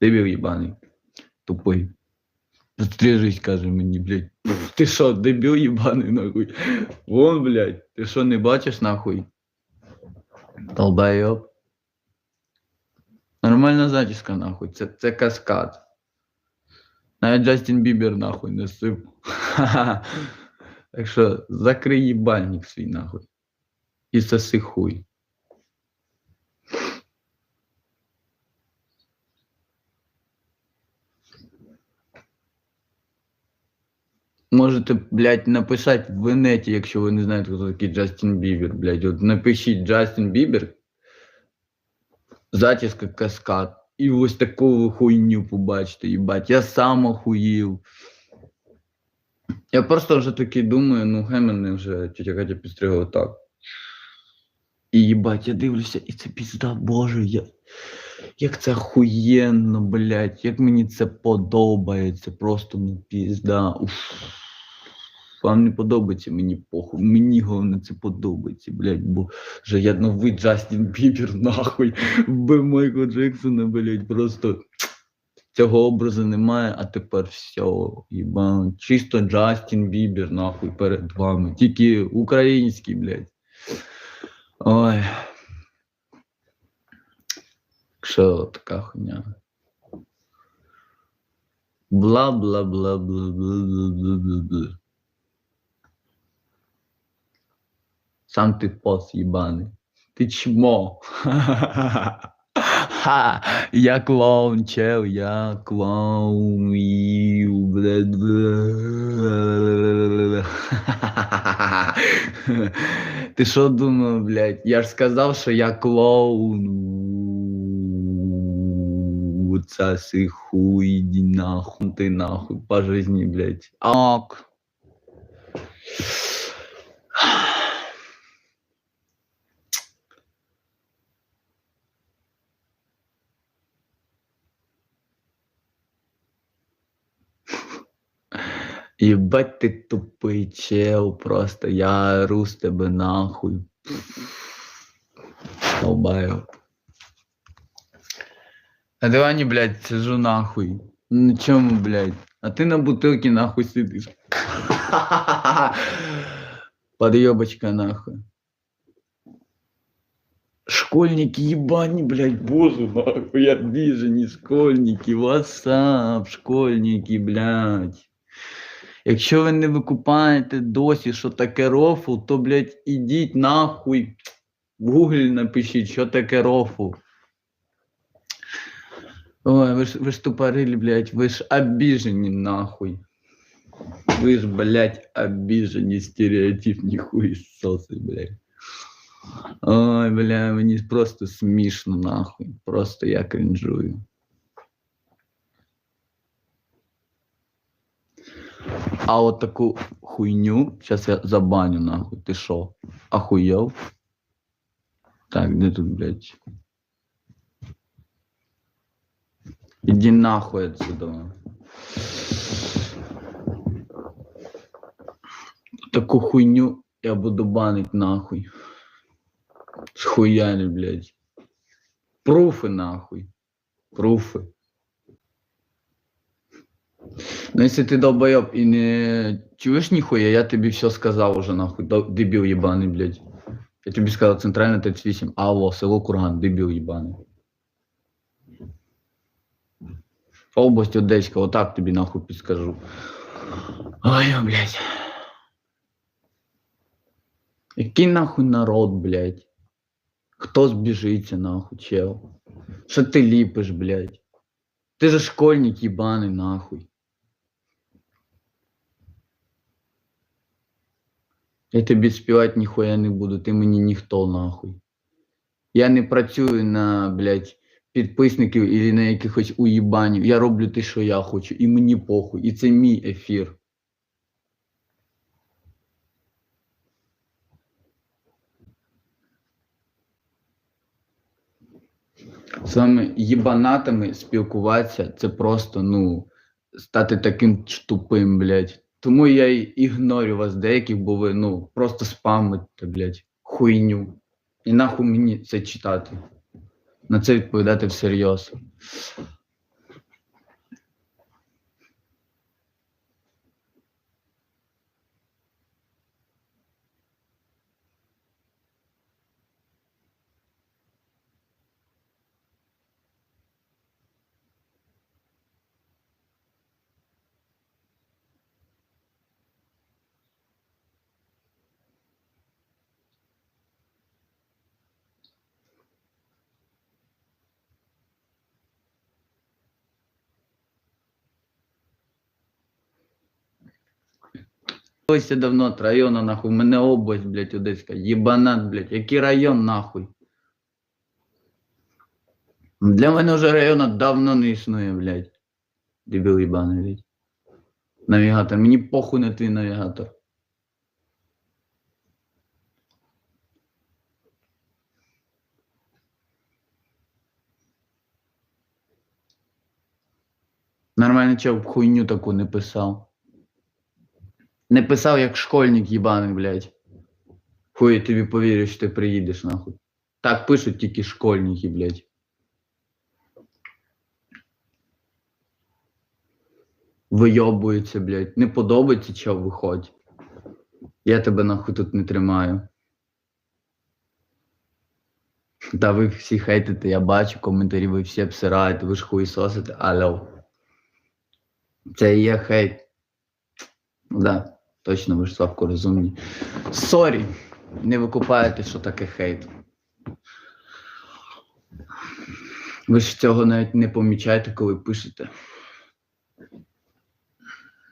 Дебіл їбаний. Тупий. Стрижись, каже мені, блядь. Ти що, дебіл їбаний, нахуй? Вон, блядь, ти що не бачиш, нахуй? Долбайоб. Нормальна зачіска, нахуй. Це, це каскад. Навіть Джастін Бібер, нахуй, не сип. Так що закрий їбальник свій, нахуй. І соси хуй. Можете, блядь, написати в інеті, якщо ви не знаєте, хто такий Джастін Бібер, блядь. От напишіть Джастін Бібер, зачіска каскад. І ось таку хуйню побачите, їбать. Я сам охуїв. Я просто вже таки думаю, ну хай мене вже тетя Катя підстригла так. І їбать, я дивлюся, і це пізда, боже, я... як це охуєнно, блядь, як мені це подобається, просто ну пізда. Уф. Вам не подобається мені похуй. Мені головне це подобається, блядь, бо вже я новий Джастін Бібер, нахуй. Вбив Майкла Джексона, блядь, просто цього образу немає, а тепер все, їбан. Чисто Джастін Бібер, нахуй, перед вами. Тільки український, блядь. Ой. Що така хуйня? Бла бла бла бла бла бла бла бла. Сам ти пос їбаний. Ти чмо. Ха, я клоун, чел, я клоун. Ти що думав, блядь? Я ж сказав, що я клоун. Цаси хуй, иди нахуй, ты нахуй по жизни, блядь. Ок. Ебать ты тупый чел, просто я ору с тебе нахуй. Долбаю. На дивані, блядь, сижу нахуй. На чому, блядь? А ти на бутилці нахуй сидиш. Подъебочка нахуй. Школьники ебани, блядь, боже, нахуй, обижені школьники, ватсап, школьники, блядь. Якщо ви не викупаєте досі, що таке рофл, то, блядь, ідіть нахуй. В гуглі напишіть, що таке рофл. Ой, вы ж, вы ж тупорыли, блядь, вы ж обижені нахуй. Вы ж, блядь, обижені стереотипні хуесосы, блядь. Ой, бля, мені просто смішно нахуй. Просто я кринжую. А от таку хуйню, сейчас я забаню нахуй. Ти шо? Охуєв? Так, де тут, блядь? Иди нахуй отсюда. Таку хуйню я буду банить нахуй. Схуяли, блядь. Пруфы нахуй. Пруфы. Ну если ты долбоеб и не чуешь нихуя, я тебе все сказал уже нахуй. Дол- Дебил ебаный, блядь. Я тебе сказал центральная 38. Алло, село Курган, дебил ебаный. Область Одеська, отак тобі нахуй підскажу. Ой, блядь. Який нахуй народ, блядь? Хто збіжиться нахуй, чел? Що ти ліпиш, блядь? Ти же школьник ебаний, нахуй. Я тобі співати ніхуя не буду, ти мені ніхто нахуй. Я не працюю на, блядь, підписників і на якихось уїбанів. Я роблю те, що я хочу, і мені похуй. І це мій ефір. З вами їбанатами спілкуватися це просто, ну, стати таким тупим, блядь. Тому я й ігнорю вас деяких, бо ви, ну, просто спамите, блядь, хуйню. І нахуй мені це читати на це відповідати всерйоз. Ось давно от району, нахуй. Мене область, блядь, Одеська. Єбанат, блядь. Який район, нахуй? Для мене вже району давно не існує, блядь. Дебіл єбаний, блядь. Навігатор. Мені похуй на твій навігатор. Нормально чел б хуйню таку не писав. Не писав як школьник їбаний, блядь. Хуй тобі повірю, що ти приїдеш нахуй. Так пишуть тільки школьники, блядь. Вийобуються, блядь. Не подобається, чел, виходь. Я тебе нахуй тут не тримаю. Та ви всі хейтите, я бачу коментарі, ви всі обсираєте, ви ж хуїсосите, алло. Це і є хейт. Ну да, точно ви ж Славко розумні. Сорі, не викупаєте, що таке хейт. Ви ж цього навіть не помічаєте, коли пишете.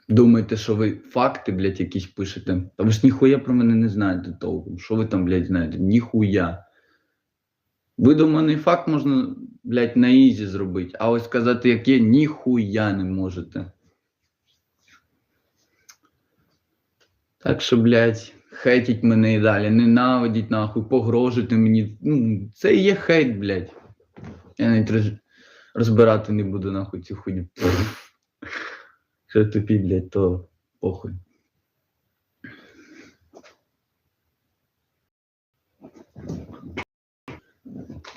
Думаєте, що ви факти, блядь, якісь пишете. Та ви ж ніхуя про мене не знаєте толком. Що ви там, блядь, знаєте? Ніхуя. Видуманий факт можна, блядь, на ізі зробити, а ось сказати, як є, ніхуя не можете. Так що, блядь, хейтіть мене і далі, ненавидіть нахуй, погрожуйте мені. Ну, це і є хейт, блядь. Я навіть роз- розбирати не буду нахуй цю хуйню. Що тупі, блядь, то похуй.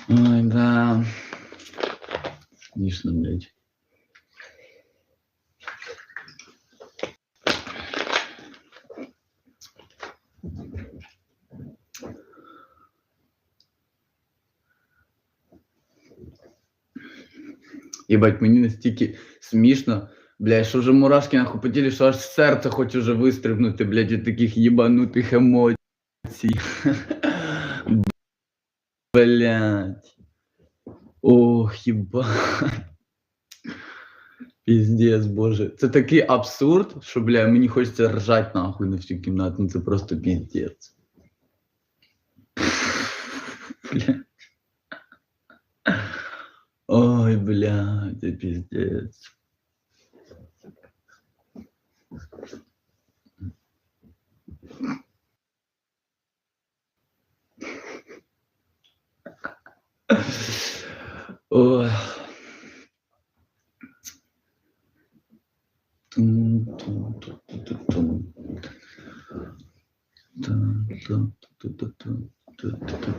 Ой, да. Смішно, блядь. Єбать, мені настільки смішно, блядь, що вже мурашки нахуй по тілі, що аж серце хоче вже вистрибнути, блядь, від таких єбанутих емоцій. Блядь. Ох, єбать. Піздец, боже. Це такий абсурд, що, бля, мені хочеться ржать нахуй на всю кімнату. Ну це просто піздец. Бля. Ой, бля, це піздец. Ой. Тун-тун-тун-тун-тун. Тун-тун-тун-тун-тун.